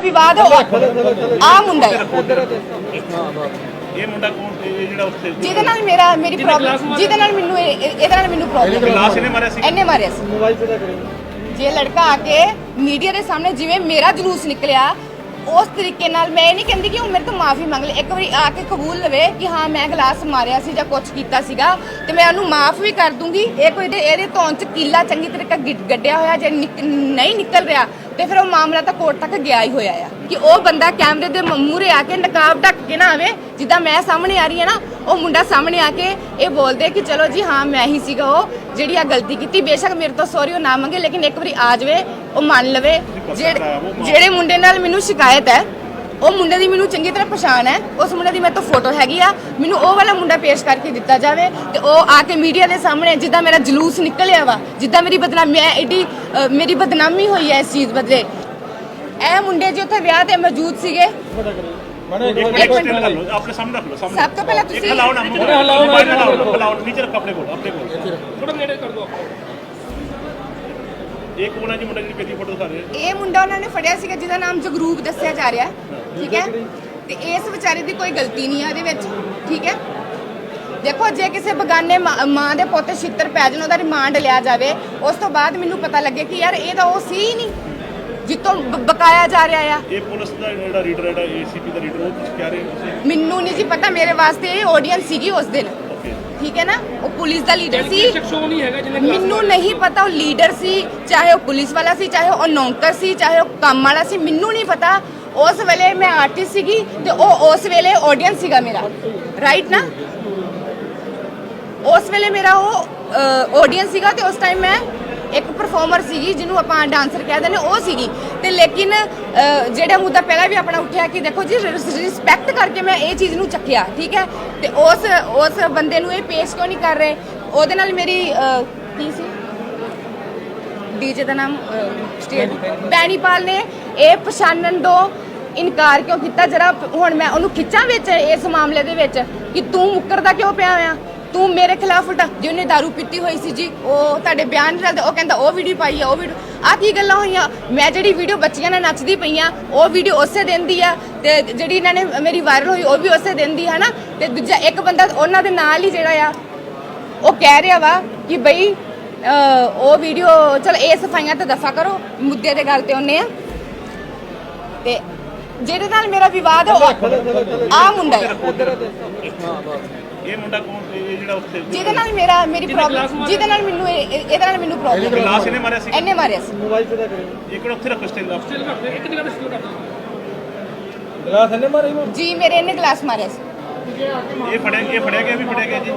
ਵਿਵਾਦ ਆ ਮੁੰਡਾ ਹੈ। ਇਹ ਮੁੰਡਾ ਕੌਣ ਇਹ ਜਿਹੜਾ ਉੱਥੇ ਜਿਹਦੇ ਨਾਲ ਮੇਰਾ ਮੇਰੀ ਪ੍ਰੋਬਲਮ ਜਿਹਦੇ ਨਾਲ ਮੈਨੂੰ ਇਹ- ਇਹ- ਇਹਦੇ ਨਾਲ ਮੈਨੂੰ ਪ੍ਰੋਬਲਮ ਗਲਾਸ ਇਹਨੇ ਮਾਰਿਆ ਸੀ? ਇਹਨੇ ਮਾਰਿਆ ਸੀ। ਜੇ ਲੜਕਾ ਆ ਕੇ ਮੀਡੀਆ ਦੇ ਸਾਹਮਣੇ ਜਿਵੇਂ ਮੇਰਾ ਜਲੂਸ ਨਿਕਲਿਆ ਉਸ ਤਰੀਕੇ ਨਾਲ ਮੈਂ ਇਹ ਨਹੀਂ ਕਹਿੰਦੀ ਕਿ ਉਹ ਮੇਰੇ ਤੋਂ ਮਾਫੀ ਮੰਗ ਲੇ। ਇੱਕ ਵਾਰੀ ਆ ਕੇ ਕਬੂਲ ਲਵੇ ਕਿ ਹਾਂ ਮੈਂ ਗਲਾਸ ਮਾਰਿਆ ਸੀ ਜਾਂ ਕੁਝ ਕੀਤਾ ਸੀਗਾ ਤੇ ਮੈਂ ਉਹਨੂੰ ਮਾਫ ਵੀ ਕਰ ਦੂੰਗੀ। ਇਹ ਕੋਈ ਇਹਦੇ ਇਹਦੇ ਧੌਣ ਚ ਕੀਲਾ ਚੰਗੀ ਤਰੀਕਾ ਗਿ- ਗੱਡਿਆ ਹੋਇਆ ਜੇ ਨਿਕ- ਨਹੀਂ ਨਿਕਲ ਰਿਹਾ ਤੇ ਫਿਰ ਉਹ ਮਾਮਲਾ ਤਾਂ ਕੋਰਟ ਤੱਕ ਗਿਆ ਹੀ ਹੋਇਆ ਆ ਕਿ ਉਹ ਬੰਦਾ ਕੈਮਰੇ ਦੇ ਮੂਹਰੇ ਆ ਕੇ ਨਕਾਬ ਢੱਕ ਕੇ ਨਾ ਆਵੇ ਜਿੱਦਾਂ ਮੈਂ ਸਾਹਮਣੇ ਆ ਰਹੀ ਹੈ ਨਾ ਉਹ ਮੁੰਡਾ ਸਾਹਮਣੇ ਆ ਕੇ ਇਹ ਬੋਲਦੇ ਕਿ ਚਲੋ ਜੀ ਹਾਂ ਮੈਂ ਹੀ ਸੀਗਾ ਉਹ ਜਿਹੜੀ ਆ ਗਲਤੀ ਕੀਤੀ। ਬੇਸ਼ੱਕ ਮੇਰੇ ਤੋਂ ਸੌਰੀ ਉਹ ਨਾ ਮੰਗੇ ਲੇਕਿਨ ਇੱਕ ਵਾਰੀ ਆ ਜਾਵੇ ਉਹ ਮੰਨ ਲਵੇ ਜਿਹੜੇ ਜਿਹੜੇ ਮੁੰਡੇ ਨਾਲ ਮੈਨੂੰ ਸ਼ਿਕਾਇਤ ਹੈ ਉਹ ਮੁੰਡੇ ਦੀ ਮੈਨੂੰ ਚੰਗੀ ਤਰ੍ਹਾਂ ਪਛਾਣ ਹੈ ਉਸ ਮੁੰਡੇ ਦੀ ਮੇਰੇ ਤੋਂ ਫੋਟੋ ਹੈਗੀ ਆ ਮੈਨੂੰ ਉਹ ਵਾਲਾ ਮੁੰਡਾ ਪੇਸ਼ ਕਰਕੇ ਦਿੱਤਾ ਜਾਵੇ ਤੇ ਉਹ ਆ ਕੇ ਮੀਡੀਆ ਦੇ ਸਾਹਮਣੇ ਜਿੱਦਾਂ ਮੇਰਾ ਜਲੂਸ ਨਿਕਲਿਆ ਵਾ ਜਿੱਦਾਂ ਮੇਰੀ ਬਦਨਾਮੀ ਐਡੀ ਅ, ਮੇਰੀ ਬਦਨਾਮੀ ਹੋਈ ਹੈ ਇਸ ਚੀਜ਼ ਬਦਲੇ ਇਹ ਮੁੰਡੇ ਜੀ ਉੱਥੇ ਵਿਆਹ ਤੇ ਮੌਜੂਦ ਸੀਗੇ ਆਪਣੇ ਸਾਹਮਣੇ ਰੱਖ ਲਓ ਸਾਹਮਣੇ ਸਭ ਤੋਂ ਪਹਿਲਾਂ ਤੁਸੀਂ ਹਲਾਓ ਨਾ ਹਲਾਓ ਹਲਾਓ ਹਲਾਓ ਨੀਚੇ ਰੱਖ ਆਪਣੇ ਕੋਲ ਆਪਣੇ ਕੋਲ ਥੋੜਾ ਨੇੜੇ ਕਰ ਦੋ ਇੱਕ ਉਹਨਾਂ ਜੀ ਮੁੰਡਾ ਜਿਹੜੀ ਪੇਟੀ ਫੋਟੋ ਦਿਖਾ ਰਹੇ ਇਹ ਮੁੰਡਾ ਉਹਨਾਂ ਨੇ ਫੜਿਆ ਸੀਗਾ ਜਿਹਦਾ ਨਾਮ ਜਗਰੂਪ ਦੱਸਿਆ ਜਾ ਰਿਹਾ ਹੈ। ਠੀਕ ਹੈ? ਤੇ ਇਸ ਵਿਚਾਰੇ ਦੀ ਕੋਈ ਗਲਤੀ ਨਹੀਂ ਹੈ ਇਹਦੇ ਵਿੱਚ। ਠੀਕ ਹੈ? ਦੇਖੋ ਜੇ ਕਿਸੇ ਬਗਾਨੇ ਮਾਂ ਦੇ ਪੁੱਤ ਛਿੱਤਰ ਪੈ ਜਾਣ ਉਹਦਾ ਰਿਮਾਂਡ ਲਿਆ ਜਾਵੇ ਉਸ ਤੋਂ ਬਾਅਦ ਮੈਨੂੰ ਪਤਾ ਲੱਗੇ ਕਿ ਯਾਰ ਇਹ ਤਾਂ ਉਹ ਸੀ ਹੀ ਨਹੀਂ ਜਿੱਤੋਂ ਬਕਾਇਆ ਜਾ ਰਿਹਾ ਆ। ਇਹ ਪੁਲਿਸ ਦਾ ਜਿਹੜਾ ਰੀਡਰ ਹੈ ਏਸੀਪੀ ਦਾ ਰੀਡਰ ਉਹ ਕੁਝ ਕਹਿ ਰਹੇ ਤੁਸੀਂ? ਮੈਨੂੰ ਨਹੀਂ ਜੀ ਪਤਾ ਮੇਰੇ ਵਾਸਤੇ ਇਹ ਆਡੀਅנס ਸੀਗੀ ਉਸ ਦਿਨ। ਠੀਕ ਹੈ ਨਾ? ਉਹ ਪੁਲਿਸ ਦਾ ਲੀਡਰ ਸੀ। ਮੈਨੂੰ ਨਹੀਂ ਪਤਾ ਉਹ ਲੀਡਰ ਸੀ ਚਾਹੇ ਉਹ ਪੁਲਿਸ ਵਾਲਾ ਸੀ ਚਾਹੇ ਉਹ ਨੌਕਰ ਸੀ ਚਾਹੇ ਉਹ ਕੰਮ ਵਾਲਾ ਸੀ ਮੈਨੂੰ ਨਹੀਂ ਪਤਾ। ਉਸ ਵੇਲੇ ਮੈਂ ਆਰਟਿਸਟ ਸੀਗੀ ਤੇ ਉਹ ਉਸ ਵੇਲੇ ਆਡੀਅנס ਸੀਗਾ ਮੇਰਾ। ਰਾਈਟ ਨਾ? ਉਸ ਵੇਲੇ ਮੇਰਾ ਉਹ ਆਡੀਅנס ਸੀਗਾ ਤੇ ਉਸ ਟਾਈਮ ਮੈਂ ਇੱਕ ਪਰਫਾਰਮਰ ਸੀਗੀ ਜਿਹਨੂੰ ਆਪਾਂ ਡਾਂਸਰ ਕਹਿ ਦਿੰਦੇ ਉਹ ਸੀਗੀ। ਤੇ ਲੇਕਿਨ ਜਿਹੜਾ ਮੁੱਦਾ ਪਹਿਲਾਂ ਵੀ ਆਪਣਾ ਉੱਠਿਆ ਕਿ ਦੇਖੋ ਜੀ ਰਿਸਪੈਕਟ ਕਰਕੇ ਮੈਂ ਇਹ ਚੀਜ਼ ਨੂੰ ਚੱਕਿਆ ਠੀਕ ਹੈ? ਤੇ ਉਸ ਉਸ ਬੰਦੇ ਨੂੰ ਇਹ ਪੇਸ਼ ਕਿਉਂ ਨਹੀਂ ਕਰ ਰਹੇ? ਉਹਦੇ ਨਾਲ ਮੇਰੀ ਕੀ ਸੀ? ਡੀਜੇ ਦਾ ਨਾਮ ਸਟੇਟ ਬੈਣੀਪਾਲ ਨੇ ਇਹ ਪਛਾਣਨ ਤੋਂ ਇਨਕਾਰ ਕਿਉਂ ਕੀਤਾ? ਜਰਾ ਹੁਣ ਮੈਂ ਉਹਨੂੰ ਖਿੱਚਾਂ ਵਿੱਚ ਇਸ ਮਾਮਲੇ ਦੇ ਵਿੱਚ ਕਿ ਤੂੰ ਮੁੱਕਰਦਾ ਕਿਉਂ ਪਿਆ ਆ ਤੂੰ ਮੇਰੇ ਖਿਲਾਫ ਉਲਟਾ। ਜਿਹਨੇ दारू ਪੀਤੀ ਹੋਈ ਸੀ ਜੀ ਉਹ ਤੁਹਾਡੇ ਬਿਆਨ ਚੱਲਦੇ ਉਹ ਕਹਿੰਦਾ ਉਹ ਵੀਡੀਓ ਪਾਈ ਆ ਉਹ ਵੀਡੀਓ ਆ ਕੀ ਗੱਲਾਂ ਹੋਈਆਂ? ਮੈਂ ਜਿਹੜੀ ਵੀਡੀਓ ਬੱਚੀਆਂ ਨਾਲ ਨੱਚਦੀ ਪਈਆਂ ਉਹ ਵੀਡੀਓ ਉਸੇ ਦਿਨ ਦੀ ਆ ਤੇ ਜਿਹੜੀ ਇਹਨਾਂ ਨੇ ਮੇਰੀ ਵਾਇਰਲ ਹੋਈ ਉਹ ਵੀ ਉਸੇ ਦਿਨ ਦੀ ਹੈ ਨਾ ਤੇ ਦੂਜਾ ਇੱਕ ਬੰਦਾ ਉਹਨਾਂ ਦੇ ਨਾਲ ਹੀ ਜਿਹੜਾ ਆ ਉਹ ਕਹਿ ਰਿਹਾ ਵਾ ਕਿ ਬਈ ਉਹ ਵੀਡੀਓ ਚਲ ਇਹ ਸਫਾਈਆਂ ਤਾਂ ਦਫਾ ਕਰੋ ਮੁੱਦੇ ਦੇ ਗੱਲ ਤੇ ਉਹਨੇ ਆ। ਤੇ ਜਿਹਦੇ ਨਾਲ ਮੇਰਾ ਵਿਵਾਦ ਆ ਆ ਮੁੰਡਾ ਹੈ। ਇਹ ਮੁੰਡਾ ਕੌਣ ਇਹ ਜਿਹੜਾ ਉੱਥੇ ਜਿਹਦੇ ਨਾਲ ਮੇਰਾ ਮੇਰੀ ਪ੍ਰੋਬਲਮ ਜਿਹਦੇ ਨਾਲ ਮੈਨੂੰ ਇਹ- ਇਹ- ਇਹਦੇ ਨਾਲ ਮੈਨੂੰ ਪ੍ਰੋਬਲਮ ਗਲਾਸ ਇਹਨੇ ਮਾਰਿਆ ਸੀ? ਇਹਨੇ ਮਾਰਿਆ ਸੀ। ਇੱਕ ਮਿੰਟ ਉੱਥੇ ਰੱਖੋ ਸਟੇਲ ਆਪ ਸਟਿਲ ਕਰਦੇ ਇੱਕ ਜਗ੍ਹਾ ਤੇ ਸਟਿਲ ਕਰ ਦੋ ਗਲਾਸ ਇਹਨੇ ਮਾਰੇ ਨੂੰ ਜੀ ਮੇਰੇ ਇਹਨੇ ਗਲਾਸ ਮਾਰਿਆ ਸੀ। ਇਹ ਫੜਿਆ ਇਹ ਫੜਿਆ ਗਿਆ ਵੀ ਫੜਿਆ ਗਿਆ ਜੀ?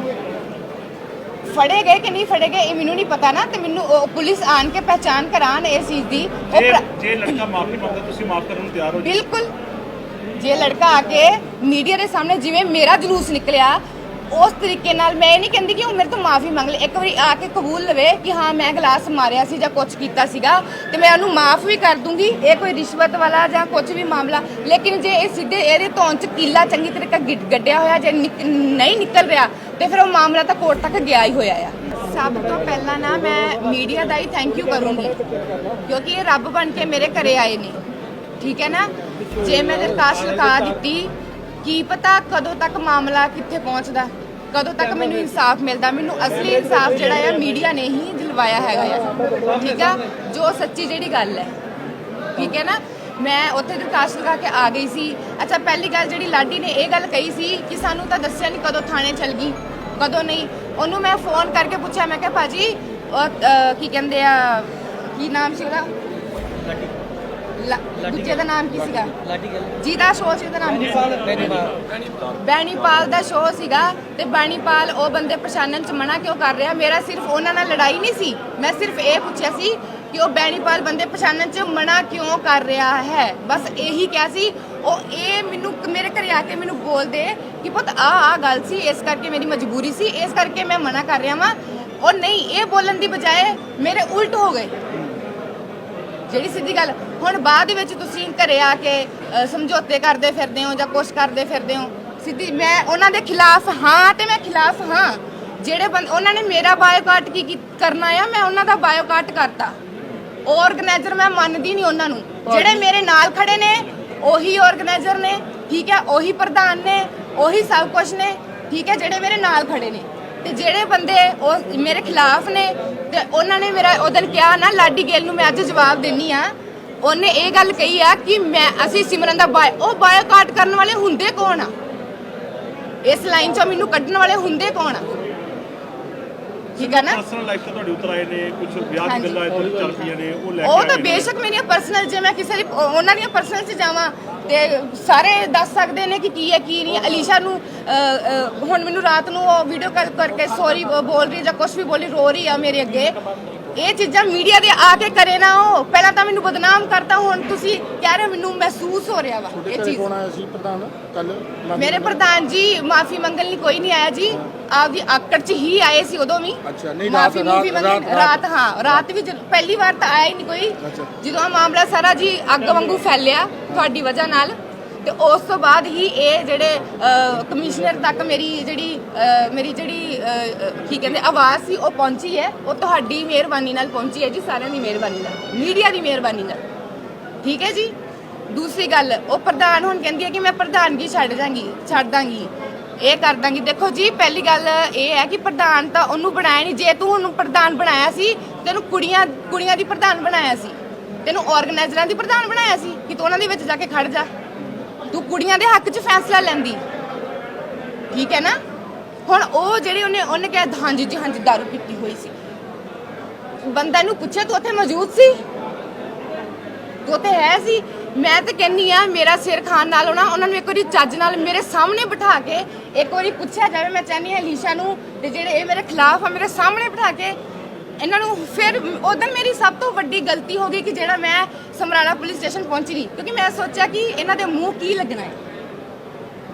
ਫੜੇ ਗਏ ਕਿ ਨਹੀਂ ਫੜੇ ਗਏ ਇਹ ਮੈਨੂੰ ਨਹੀਂ ਪਤਾ ਨਾ ਤੇ ਮੈਨੂੰ ਉਹ ਪੁਲਿਸ ਆਣ ਕੇ ਪਹਿਚਾਨ ਕਰਾਣ ਇਸ ਚੀਜ਼ ਦੀ। ਉਹ ਜੇ ਪ੍ਰ- ਜੇ ਲੜਕਾ ਮਾਫੀ ਮੰਗਦਾ ਤੁਸੀਂ ਮਾਫ ਕਰਨ ਨੂੰ ਤਿਆਰ ਹੋ ਜੀ। ਬਿਲਕੁਲ। ਜੇ ਲੜਕਾ ਆ ਕੇ ਮੀਡੀਆ ਦੇ ਸਾਹਮਣੇ ਜਿਵੇਂ ਮੇਰਾ ਜਲੂਸ ਨਿਕਲਿਆ ਉਸ ਤਰੀਕੇ ਨਾਲ ਮੈਂ ਇਹ ਨਹੀਂ ਕਹਿੰਦੀ ਕਿ ਉਹ ਮੇਰੇ ਤੋਂ ਮਾਫੀ ਮੰਗ ਲੈ। ਇੱਕ ਵਾਰੀ ਆ ਕੇ ਕਬੂਲ ਲਵੇ ਕਿ ਹਾਂ, ਮੈਂ ਗਲਾਸ ਮਾਰਿਆ ਸੀ ਜਾਂ ਕੁਝ ਕੀਤਾ ਸੀਗਾ ਤੇ ਮੈਂ ਉਹਨੂੰ ਮਾਫ ਵੀ ਕਰ ਦੂੰਗੀ। ਇਹ ਕੋਈ ਰਿਸ਼ਵਤ ਵਾਲਾ ਜਾਂ ਕੁਝ ਵੀ ਮਾਮਲਾ। ਲੇਕਿਨ ਜੇ ਇਹ ਸਿੱਧੇ ਇਹਦੇ ਧੌਣ ਚ ਕੀਲਾ ਚੰਗੀ ਤਰੀਕਾ ਗਿ- ਗੱਡਿਆ ਹੋਇਆ ਜੇ ਨਿਕ- ਨਹੀਂ ਨਿਕਲ ਰਿਹਾ, ਤੇ ਫਿਰ ਉਹ ਮਾਮਲਾ ਤਾਂ ਕੋਰਟ ਤੱਕ ਗਿਆ ਹੀ ਹੋਇਆ ਆ। ਸਭ ਤੋਂ ਪਹਿਲਾਂ ਨਾ ਮੈਂ ਮੀਡੀਆ ਦਾ ਹੀ ਥੈਂਕ ਯੂ ਕਰੂੰਗੀ, ਕਿਉਂਕਿ ਇਹ ਰੱਬ ਬਣ ਕੇ ਮੇਰੇ ਘਰੇ ਆਏ ਨੇ। ਠੀਕ ਹੈ ਨਾ? ਜੇ ਮੈਂ ਦਰਖਾਸਤ ਲਿਖਾ ਦਿੱਤੀ, ਕੀ ਪਤਾ ਕਦੋਂ ਤੱਕ ਮਾਮਲਾ ਕਿੱਥੇ ਪਹੁੰਚਦਾ? ਕਦੋਂ ਤੱਕ ਮੈਨੂੰ ਇਨਸਾਫ ਮਿਲਦਾ? ਮੈਨੂੰ ਅਸਲੀ ਇਨਸਾਫ ਜਿਹੜਾ ਆ ਮੀਡੀਆ ਨੇ ਹੀ ਦਿਲਵਾਇਆ ਹੈਗਾ ਆ। ਠੀਕ ਆ? ਜੋ ਸੱਚੀ ਜਿਹੜੀ ਗੱਲ ਹੈ। ਠੀਕ ਹੈ ਨਾ? ਮੈਂ ਉੱਥੇ ਦਰਖਾਸਤ ਲਗਾ ਕੇ ਆ ਗਈ ਸੀ। ਅੱਛਾ ਪਹਿਲੀ ਗੱਲ ਜਿਹੜੀ ਲਾਡੀ ਨੇ ਇਹ ਗੱਲ ਕਹੀ ਸੀ ਕਿ ਸਾਨੂੰ ਤਾਂ ਦੱਸਿਆ ਨਹੀਂ ਕਦੋਂ ਥਾਣੇ ਚਲ ਗਈ ਕਦੋਂ ਨਹੀਂ। ਉਹਨੂੰ ਮੈਂ ਫੋਨ ਕਰਕੇ ਪੁੱਛਿਆ ਮੈਂ ਕਿਹਾ ਭਾਜੀ ਉਹ, ਕੀ ਕਹਿੰਦੇ ਆ ਕੀ ਨਾਮ ਸੀ ਉਹਦਾ ਲਾ- ਦੂਜੇ ਦਾ ਨਾਮ ਕੀ ਸੀਗਾ? ਲਾਡੀ ਗੱਲ। ਜਿਹਦਾ ਸ਼ੋਅ ਸੀ ਉਹਦਾ ਨਾਮ ਕੀ ਸੀ ਬੈਣੀਪਾਲ ਦਾ ਸ਼ੋਅ ਸੀਗਾ ਤੇ ਬੈਣੀਪਾਲ ਉਹ ਬੰਦੇ ਪਛਾਣਨ ਚ ਮਨਾ ਕਿਉਂ ਕਰ ਰਿਹਾ? ਮੇਰਾ ਸਿਰਫ ਉਹਨਾਂ ਨਾਲ ਲੜਾਈ ਨਹੀਂ ਸੀ। ਮੈਂ ਸਿਰਫ ਇਹ ਪੁੱਛਿਆ ਸੀ ਕਿ ਉਹ ਬੈਣੀਪਾਲ ਬੰਦੇ ਪਛਾਣਨ ਚ ਮਨਾ ਕਿਉਂ ਕਰ ਰਿਹਾ ਹੈ? ਬਸ ਇਹੀ ਕਿਹਾ ਸੀ। ਉਹ ਇਹ ਮੈਨੂੰ ਮੇਰੇ ਘਰੇ ਆ ਕੇ ਮੈਨੂੰ ਬੋਲਦੇ ਕਿ ਪੁੱਤ ਆ ਆ ਗੱਲ ਸੀ ਇਸ ਕਰਕੇ ਮੇਰੀ ਮਜਬੂਰੀ ਸੀ ਇਸ ਕਰਕੇ ਮੈਂ ਮਨਾ ਕਰ ਰਿਹਾ ਵਾਂ। ਉਹ ਨਹੀਂ ਇਹ ਬੋਲਣ ਦੀ ਬਜਾਏ ਮੇਰੇ ਉਲਟ ਹੋ ਗਏ। ਜਿਹੜੀ ਸਿੱਧੀ ਗੱਲ ਹੁਣ ਬਾਅਦ ਦੇ ਵਿੱਚ ਤੁਸੀਂ ਘਰੇ ਆ ਕੇ ਸਮਝੌਤੇ ਕਰਦੇ ਫਿਰਦੇ ਹੋ ਜਾਂ ਕੁਛ ਕਰਦੇ ਫਿਰਦੇ ਹੋ ਸਿੱਧੀ ਮੈਂ ਉਹਨਾਂ ਦੇ ਖਿਲਾਫ ਹਾਂ ਤੇ ਮੈਂ ਖਿਲਾਫ ਹਾਂ। ਜਿਹੜੇ ਬੰਦ ਉਹਨਾਂ ਨੇ ਮੇਰਾ ਬਾਇਓਕਾਟ ਕੀ ਕੀ ਕਰਨਾ ਆ ਮੈਂ ਉਹਨਾਂ ਦਾ ਬਾਇਓਕਾਟ ਕਰਤਾ। ਆਰਗੇਨਾਈਜ਼ਰ ਮੈਂ ਮੰਨਦੀ ਨਹੀਂ ਉਹਨਾਂ ਨੂੰ। ਜਿਹੜੇ ਮੇਰੇ ਨਾਲ ਖੜੇ ਨੇ ਉਹੀ ਆਰਗੇਨਾਈਜ਼ਰ ਨੇ ਠੀਕ ਹੈ ਉਹੀ ਪ੍ਰਧਾਨ ਨੇ ਉਹੀ ਸਭ ਕੁਝ ਨੇ ਠੀਕ ਹੈ ਜਿਹੜੇ ਮੇਰੇ ਨਾਲ ਖੜੇ ਨੇ। ਤੇ ਜਿਹੜੇ ਬੰਦੇ ਉਹ ਮੇਰੇ ਖਿਲਾਫ ਨੇ ਤੇ ਉਹਨਾਂ ਨੇ ਮੇਰਾ ਉਹ ਦਿਨ ਕਿਹਾ, ਨਾ, ਲਾਡੀ ਗੇਲ ਨੂੰ ਮੈਂ ਅੱਜ ਜਵਾਬ ਦਿੰਨੀ ਆ। ਉਹਨੇ ਇਹ ਗੱਲ ਕਹੀ ਆ ਕਿ ਮੈਂ, ਅਸੀਂ ਸਿਮਰਨ ਦਾ ਬਾਇ ਉਹ ਬਾਇਕਾਟ ਕਰਨ ਵਾਲੇ ਹੁੰਦੇ ਕੌਣ ਆ? ਇਸ ਲਾਈਨ ਚੋਂ ਮੈਨੂੰ ਕੱਢਣ ਵਾਲੇ ਹੁੰਦੇ ਕੌਣ ਆ? ਠੀਕ ਹੈ ਨਾ ਪਰਸਨਲ ਲਾਈਫ ਤੇ ਤੁਹਾਡੇ ਉਤਰ ਆਏ ਨੇ ਕੁਝ ਵਿਆਹ ਦੀ। ਗੱਲਾਂ ਇੱਧਰ ਚੱਲ ਪਈਆਂ ਨੇ ਉਹ ਲੈ ਕੇ ਉਹ ਤਾਂ। ਬੇਸ਼ੱਕ ਮੇਰੀਆਂ ਪਰਸਨਲ ਜੇ ਮੈਂ ਕਿਸੇ ਦੀ ਉਹਨਾਂ ਦੀਆਂ ਪਰਸਨਲ 'ਚ ਜਾਵਾਂ ਤੇ ਸਾਰੇ ਦੱਸ ਸਕਦੇ ਨੇ ਕਿ ਕੀ ਹੈ ਕੀ ਨਹੀਂ ਅਲੀਸ਼ਾ ਨੂੰ ਹੁਣ ਮੈਨੂੰ ਰਾਤ ਨੂੰ ਉਹ ਵੀਡੀਓ ਕਾਲ ਕਰਕੇ ਸੌਰੀ ਬੋਲ ਰਹੀ ਜਾਂ ਕੁਝ ਵੀ ਬੋਲੀ ਰੋ ਰਹੀ ਆ ਮੇਰੇ ਅੱਗੇ ਇਹ ਚੀਜ਼ਾਂ ਮੀਡੀਆ ਦੇ ਆ ਕੇ ਕਰੇ ਨਾ ਉਹ। ਪਹਿਲਾਂ ਤਾਂ ਮੈਨੂੰ ਬਦਨਾਮ ਕਰਤਾ ਹੁਣ ਤੁਸੀਂ ਕਹਿ ਰਹੇ ਹੋ ਮੈਨੂੰ ਮਹਿਸੂਸ ਹੋ ਰਿਹਾ ਵਾ ਇਹ ਘਰੇ ਚੀਜ਼। ਕੌਣ ਆਇਆ ਸੀ ਪ੍ਰਧਾਨ? ਕੱਲ ਮੇਰੇ ਪ੍ਰਧਾਨ ਜੀ ਮਾਫੀ ਮੰਗਣ ਲਈ ਕੋਈ ਨਹੀਂ ਆਇਆ ਜੀ। ਆਪਦੀ ਆਕੜ 'ਚ ਹੀ ਆਏ ਸੀ ਉਦੋਂ ਵੀ। ਅੱਛਾ, ਨਹੀਂ, ਮਾਫ਼ੀ ਰਾਤ- ਮੂਫ਼ੀ ਰਾਤ- ਮੰਗਣ- ਰਾਤ- ਰਾਤ ਹਾਂ ਰਾਤ ਵੀ ਜਦੋਂ- ਪਹਿਲੀ ਵਾਰ ਤਾਂ ਆਇਆ ਹੀ ਨਹੀਂ ਕੋਈ। ਅੱਛਾ। ਜਦੋਂ ਆ ਮਾਮਲਾ ਸਾਰਾ ਜੀ ਅੱਗ ਵਾਂਗੂ ਫੈਲਿਆ ਤੁਹਾਡੀ ਵਜ੍ਹਾ ਨਾਲ। ਤੇ ਉਸ ਤੋਂ ਬਾਅਦ ਹੀ ਇਹ ਜਿਹੜੇ ਕਮਿਸ਼ਨਰ ਤੱਕ ਮੇਰੀ ਜਿਹੜੀ ਮੇਰੀ ਜਿਹੜੀ ਕੀ ਕਹਿੰਦੇ, ਆਵਾਜ਼ ਸੀ, ਉਹ ਪਹੁੰਚੀ ਹੈ। ਉਹ ਤੁਹਾਡੀ ਮਿਹਰਬਾਨੀ ਨਾਲ ਪਹੁੰਚੀ ਹੈ ਜੀ, ਸਾਰਿਆਂ ਦੀ ਮਿਹਰਬਾਨੀ ਨਾਲ। ਮੀਡੀਆ ਦੀ ਮਿਹਰਬਾਨੀ ਨਾਲ। ਠੀਕ ਹੈ ਜੀ? ਦੂਸਰੀ ਗੱਲ, ਉਹ ਪ੍ਰਧਾਨ ਹੁਣ ਕਹਿੰਦੀ ਹੈ ਕਿ ਮੈਂ ਪ੍ਰਧਾਨਗੀ ਛੱਡ ਦਾਂਗੀ ਛੱਡ ਦਾਂਗੀ। ਇਹ ਕਰ ਦਾਂਗੀ। ਦੇਖੋ ਜੀ, ਪਹਿਲੀ ਗੱਲ ਇਹ ਹੈ ਕਿ ਪ੍ਰਧਾਨ ਤਾਂ ਉਹਨੂੰ ਬਣਾਇਆ ਨਹੀਂ। ਜੇ ਤੂੰ ਉਹਨੂੰ ਪ੍ਰਧਾਨ ਬਣਾਇਆ ਸੀ, ਤੈਨੂੰ ਕੁੜੀਆਂ ਕੁੜੀਆਂ ਦੀ ਪ੍ਰਧਾਨ ਬਣਾਇਆ ਸੀ। ਤੈਨੂੰ ਆਰਗੇਨਾਈਜ਼ਰਾਂ ਦੀ ਪ੍ਰਧਾਨ ਬਣਾਇਆ ਸੀ ਕਿ ਤੂੰ ਉਹਨਾਂ ਦੇ ਵਿੱਚ ਜਾ ਕੇ ਖੜ ਜਾ। ਤੂੰ ਕੁੜੀਆਂ ਦੇ ਹੱਕ 'ਚ ਫੈਸਲਾ ਲੈਂਦੀ। ਠੀਕ ਹੈ ਨਾ? ਹੁਣ ਉਹ ਜਿਹੜੀ ਉਹਨੇ ਉਹਨੇ ਕਿਹਾ, ਹਾਂਜੀ ਜੀ, ਹਾਂਜੀ, ਦਾਰੂ ਪੀਤੀ ਹੋਈ ਸੀ। ਬੰਦਾ ਨੂੰ ਪੁੱਛਿਆ, ਤੂੰ ਉੱਥੇ ਮੌਜੂਦ ਸੀ? ਤੂੰ ਤੇ ਹੈ ਸੀ? ਮੈਂ ਤਾਂ ਕਹਿੰਨੀ ਆ ਮੇਰਾ ਸਿਰ ਖਾਨ ਨਾਲ ਹੋਣਾ, ਉਹਨਾਂ ਨੂੰ ਇੱਕ ਵਾਰੀ ਚੱਜ ਨਾਲ ਮੇਰੇ ਸਾਹਮਣੇ ਬਿਠਾ ਕੇ, ਇੱਕ ਵਾਰੀ ਪੁੱਛਿਆ ਜਾਵੇ, ਮੈਂ ਚਾਹਨੀ ਹਾਂ ਲੀਸ਼ਾ ਨੂੰ, ਤੇ ਜਿਹੜੇ ਇਹ ਮੇਰੇ ਖਿਲਾਫ ਆ, ਮੇਰੇ ਸਾਹਮਣੇ ਬਿਠਾ ਕੇ ਇਹਨਾਂ ਨੂੰ ਫਿਰ ਉਦੋਂ ਮੇਰੀ ਸਭ ਤੋਂ ਵੱਡੀ ਗਲਤੀ ਹੋ ਗਈ ਕਿ ਜਿਹੜਾ ਮੈਂ ਸਮਰਾਲਾ ਪੁਲਿਸ ਸਟੇਸ਼ਨ ਪਹੁੰਚੀ ਨਹੀਂ। ਕਿਉਂਕਿ ਮੈਂ ਸੋਚਿਆ ਕਿ ਇਹਨਾਂ ਦੇ ਮੂੰਹ ਕੀ ਲੱਗਣਾ ਹੈ।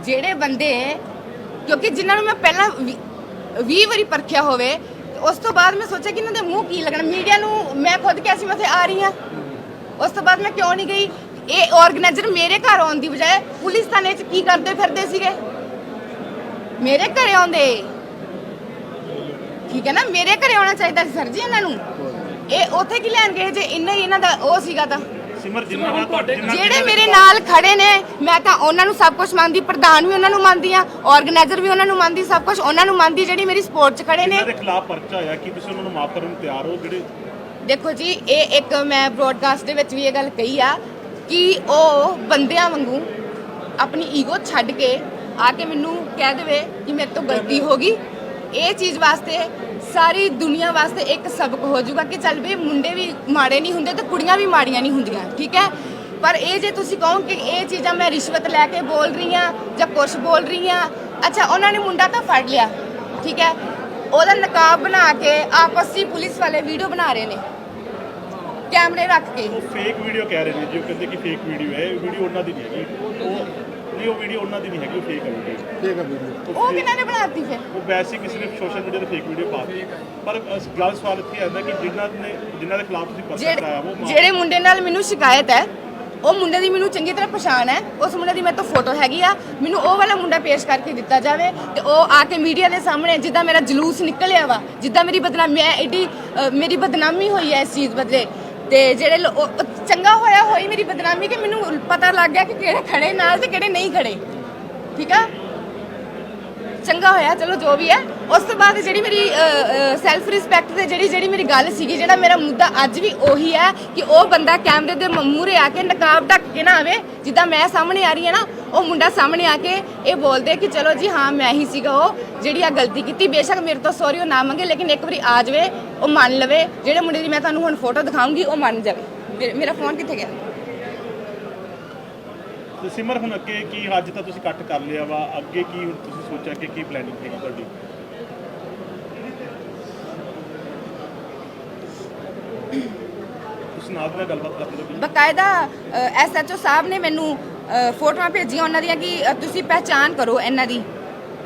ਜਿਹੜੇ ਬੰਦੇ ਕਿਉਂਕਿ ਜਿਨ੍ਹਾਂ ਨੂੰ ਮੈਂ ਪਹਿਲਾਂ 20 ਵਾਰੀ ਪਰਖਿਆ ਹੋਵੇ, ਉਸ ਤੋਂ ਬਾਅਦ ਮੈਂ ਸੋਚਿਆ ਕਿ ਇਹਨਾਂ ਦੇ ਮੂੰਹ ਕੀ ਲੱਗਣਾ। ਮੀਡੀਆ ਨੂੰ ਮੈਂ ਖੁਦ ਕਿਹਾ ਸੀ, ਮੈਂ ਉੱਥੇ ਆ ਰਹੀ ਹਾਂ। ਉਸ ਤੋਂ ਬਾਅਦ ਮੈਂ ਕਿਉਂ ਨਹੀਂ ਗਈ? ਇਹ ਆਰਗੇਨਾਈਜ਼ਰ ਮੇਰੇ ਘਰ ਆਉਣ ਦੀ ਬਜਾਏ ਪੁਲਿਸ ਥਾਣੇ 'ਚ ਕੀ ਕਰਦੇ ਫਿਰਦੇ ਸੀਗੇ? ਮੇਰੇ ਘਰੇ ਆਉਂਦੇ। ਠੀਕ ਹੈ ਨਾ? ਮੇਰੇ ਘਰੇ ਆਉਣਾ ਚਾਹੀਦਾ ਸੀ ਸਰ ਜੀ ਇਹਨਾਂ ਨੂੰ। ਇਹ ਉੱਥੇ ਕੀ ਲੈਣ ਗਏ ਜੇ? ਇੰਨਾ ਹੀ ਇਹਨਾਂ ਦਾ ਉਹ ਸੀਗਾ ਤਾਂ। ਸਿਮਰ ਜਿੰਨਾ ਦਾ ਤੁਹਾਡੇ ਜਿਹੜੇ ਮੇਰੇ ਨਾਲ ਖੜੇ ਨੇ ਮੈਂ ਤਾਂ ਉਹਨਾਂ ਨੂੰ ਸਭ ਕੁਝ ਮੰਨਦੀ ਪ੍ਰਧਾਨ ਵੀ ਉਹਨਾਂ ਨੂੰ ਮੰਨਦੀ ਆ ਆਰਗੇਨਾਈਜ਼ਰ ਵੀ ਉਹਨਾਂ ਨੂੰ ਮੰਨਦੀ ਸਭ ਕੁਝ ਉਹਨਾਂ ਨੂੰ ਮੰਨਦੀ ਜਿਹੜੀ ਮੇਰੀ ਸਪੋਰਟ 'ਚ ਖੜੇ ਨੇ। ਦੇ ਖਿਲਾਫ ਪਰਚਾ ਹੋਇਆ ਕਿ ਤੁਸੀਂ ਉਹਨਾਂ ਨੂੰ ਮਾਫ ਕਰਨ ਨੂੰ ਤਿਆਰ ਹੋ? ਜਿਹੜੇ ਦੇਖੋ ਜੀ ਇਹ ਇੱਕ ਮੈਂ ਬ੍ਰੋਡਕਾਸਟ ਦੇ ਵਿੱਚ ਵੀ ਇਹ ਗੱਲ ਕਹੀ ਆ ਕਿ ਉਹ ਬੰਦਿਆਂ ਵਾਂਗੂ ਆਪਣੀ ਈਗੋ ਛੱਡ ਕੇ ਆ ਕੇ ਮੈਨੂੰ ਕਹਿ ਦੇਵੇ ਕਿ ਮੇਰੇ ਤੋਂ ਗਲਤੀ ਹੋ ਗਈ। ਇਹ ਚੀਜ਼ ਵਾਸਤੇ ਸਾਰੀ ਦੁਨੀਆ ਵਾਸਤੇ ਇੱਕ ਸਬਕ ਹੋ ਜਾਊਗਾ ਕਿ ਚੱਲ ਵੀ ਮੁੰਡੇ ਵੀ ਮਾੜੇ ਨਹੀਂ ਹੁੰਦੇ ਤੇ ਕੁੜੀਆਂ ਵੀ ਮਾੜੀਆਂ ਨਹੀਂ ਹੁੰਦੀਆਂ, ਠੀਕ ਹੈ? ਪਰ ਇਹ ਜੇ ਤੁਸੀਂ ਕਹੋ ਕਿ ਇਹ ਚੀਜ਼ਾਂ ਮੈਂ ਰਿਸ਼ਵਤ ਲੈ ਕੇ ਬੋਲ ਰਹੀ ਆ ਜਾਂ ਕੁਛ ਬੋਲ ਰਹੀ ਆ ਅੱਛਾ, ਉਹਨਾਂ ਨੇ ਮੁੰਡਾ ਤਾਂ ਫੜ ਲਿਆ, ਠੀਕ ਹੈ? ਉਹਦਾ ਨਕਾਬ ਬਣਾ ਕੇ ਆਪਸ 'ਚ ਪੁਲਿਸ ਵਾਲੇ ਵੀਡੀਓ ਬਣਾ ਰਹੇ ਨੇ, ਕੈਮਰੇ ਰੱਖ ਕੇ। ਉਹ ਫੇਕ ਵੀਡੀਓ ਕਹਿ ਰਹੇ ਨੇ, ਜੀ ਉਹ ਕਹਿੰਦੇ ਕਿ ਫੇਕ ਵੀਡੀਓ ਹੈ, ਇਹ ਵੀਡੀਓ ਉਹਨਾਂ ਦੀ ਨਹੀਂ ਹੈਗੀ। ਨਹੀਂ ਉਹ ਵੀਡੀਓ ਉਹਨਾਂ ਦੀ ਨਹੀਂ ਹੈਗੀ ਉਹ ਫੇਕ ਹੈ ਵੀਡੀਓ ਠੀਕ ਹੈ ਵੀਡੀਓ ਉਹ ਕਿਹਨਾਂ ਨੇ ਬਣਾਤੀ ਫਿਰ? ਉਹ ਵੈਸੇ ਹੀ ਕਿਸੇ ਨੇ ਸੋਸ਼ਲ ਮੀਡੀਆ ਤੇ ਫੇਕ ਵੀਡੀਓ ਪਾ ਦਿੱਤੀ। ਪਰ ਅਸ- ਗੱਲ ਸਵਾਲ ਇੱਥੇ ਆਉਂਦਾ ਕਿ ਜਿਨ੍ਹਾਂ ਨੇ ਜਿਨ੍ਹਾਂ ਦੇ ਖਿਲਾਫ ਤੁਸੀਂ ਪਰਚਾ ਕਰਾਇਆ ਉਹ ਜਿਹੜੇ ਮੁੰਡੇ ਨਾਲ ਮੈਨੂੰ ਸ਼ਿਕਾਇਤ ਹੈ ਉਹ ਮੁੰਡੇ ਦੀ ਮੈਨੂੰ ਚੰਗੀ ਤਰ੍ਹਾਂ ਪਛਾਣ ਹੈ ਉਸ ਮੁੰਡੇ ਦੀ ਮੇਰੇ ਤੋਂ ਫੋਟੋ ਹੈਗੀ ਆ। ਮੈਨੂੰ ਉਹ ਵਾਲਾ ਮੁੰਡਾ ਪੇਸ਼ ਕਰਕੇ ਦਿੱਤਾ ਜਾਵੇ ਤੇ ਉਹ ਆ ਕੇ ਮੀਡੀਆ ਦੇ ਸਾਹਮਣੇ ਜਿੱਦਾਂ ਮੇਰਾ ਜਲੂਸ ਨਿਕਲਿਆ ਵਾ ਜਿੱਦਾਂ ਮੇਰੀ ਬਦਨਾਮੀ ਮੈਂ ਐਡੀ ਅ, ਮੇਰੀ ਬਦਨਾਮੀ ਹੋਈ ਹੈ ਇਸ ਚੀਜ਼ ਬਦਲੇ। ਤੇ ਜਿਹੜੇ ਲੋ- ਉਹ- ਉਹ ਚੰਗਾ ਹੋਇਆ ਹੋਈ ਮੇਰੀ ਬਦਨਾਮੀ ਕਿ ਮੈਨੂੰ ਪਤਾ ਲੱਗ ਗਿਆ ਕਿ ਕਿਹੜੇ ਖੜੇ ਨਾਲ ਤੇ ਕਿਹੜੇ ਨਹੀਂ ਖੜੇ। ਠੀਕ ਆ? ਚੰਗਾ ਹੋਇਆ, ਚਲੋ ਜੋ ਵੀ ਹੈ। ਉਸ ਤੋਂ ਬਾਅਦ ਜਿਹੜੀ ਮੇਰੀ ਸੈਲਫ ਰਿਸਪੈਕਟ ਤੇ ਜਿਹੜੀ ਜਿਹੜੀ ਮੇਰੀ ਗੱਲ ਸੀਗੀ, ਜਿਹੜਾ ਮੇਰਾ ਮੁੱਦਾ ਅੱਜ ਵੀ ਉਹੀ ਹੈ ਕਿ ਉਹ ਬੰਦਾ ਕੈਮਰੇ ਦੇ ਮੂਹਰੇ ਆ ਕੇ ਨਕਾਬ ਢੱਕ ਕੇ ਨਾ ਆਵੇ। ਜਿੱਦਾਂ ਮੈਂ ਸਾਹਮਣੇ ਆ ਰਹੀ ਹਾਂ ਨਾ, ਉਹ ਮੁੰਡਾ ਸਾਹਮਣੇ ਆ ਕੇ ਇਹ ਬੋਲਦੇ ਕਿ ਚਲੋ ਜੀ, ਹਾਂ, ਮੈਂ ਹੀ ਸੀਗਾ ਉਹ, ਜਿਹੜੀ ਆ ਗਲਤੀ ਕੀਤੀ। ਬੇਸ਼ੱਕ ਮੇਰੇ ਤੋਂ ਸੌਰੀ ਉਹ ਨਾ ਮੰਗੇ, ਲੇਕਿਨ ਇੱਕ ਵਾਰੀ ਆ ਜਾਵੇ, ਉਹ ਮੰਨ ਲਵੇ। ਜਿਹੜੇ ਮੁੰਡੇ ਦੀ ਮੈਂ ਤੁਹਾਨੂੰ ਹੁਣ ਫੋਟੋ ਦਿਖਾਉਂਗੀ, ਉਹ ਮੰਨ ਜਾਵੇ। ਮੇਰੇ- ਮੇਰਾ ਫੋਨ ਕਿੱਥੇ ਗਿਆ? ਤੇ ਸਿਮਰ ਹੁਣ ਅੱਗੇ ਕੀ ਅੱਜ ਤਾਂ ਤੁਸੀਂ ਕੱਟ ਕਰ ਲਿਆ ਵਾ? ਅੱਗੇ ਕੀ ਹੁਣ ਤੁਸੀਂ ਸੋਚਿਆ ਕਿ ਕੀ ਪਲੈਨਿੰਗ ਹੈਗੀ ਤੁਹਾਡੀ? ਤੁਸੀਂ ਨਾਲ ਦੀ ਨਾਲ ਗੱਲਬਾਤ ਕਰਦੇ ਹੋ ਬਕਾਇਦਾ ਐਸਐਚਓ ਸਾਹਿਬ ਨੇ ਮੈਨੂੰ ਅ, ਫੋਟੋਆਂ ਭੇਜੀਆਂ ਉਹਨਾਂ ਦੀਆਂ ਕਿ ਅ, ਤੁਸੀਂ ਪਹਿਚਾਨ ਕਰੋ ਇਹਨਾਂ ਦੀ।